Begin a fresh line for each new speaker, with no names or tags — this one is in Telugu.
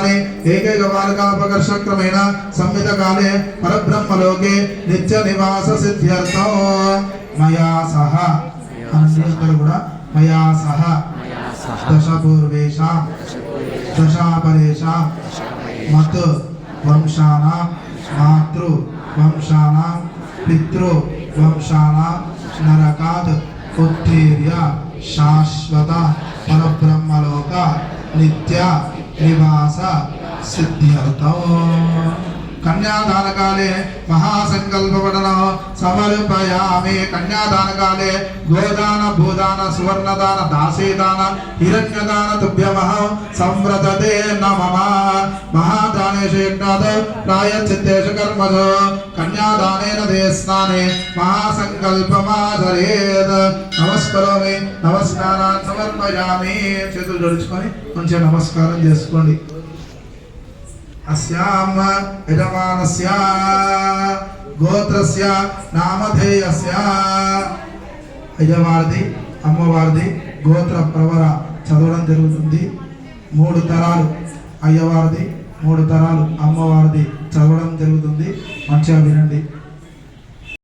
కాలే ఏకైక బాలకాపకర్షక్రమేణ సంహిత కాలే పరబ్రహ్మలోకే నిత్య నివాస సిద్ధ్యర్థం. మయా సహ. అందరూ కూడా మయా సహ. దశ పూర్వేషాం దశాపరేషాం. మత్ వంశానాం. మాతృ వంశానాం. పితృ వంశానాం. నరకాత్ ఉత్తీర్య శాశ్వత పరబ్రహ్మలోక నిత్య నివాస సిద్ధ్యర్థం కన్యాదానకాలే మహాసంకల్పవడన సమర్పయామి కన్యాదానకాలే గోదాన భూదాన సువర్ణదాన దాసీదాన హిరణ్యదాన తుభ్యమహం సంవ్రతతే మహా మహాదానేషు యజ్ఞాద ప్రాయశ్చిత్తేషు కర్మసు కన్యాదానేన దేస్నానే మహాసంకల్పమాచరేత్. నమస్కరోమి నమస్కారాన్ని సమర్పయామి. చేతులు జోడించుకొని మంచిగా నమస్కారం చేసుకోండి. అస్యామ యజమానస్య గోత్రస్య నామధేయస్య. యజమానిది అమ్మవారిది గోత్ర ప్రవర చదవడం జరుగుతుంది. మూడు తరాలు. అయ్యవారిది మూడు తరాలు అమ్మవారిది చదవడం జరుగుతుంది. మంచిగా వినండి.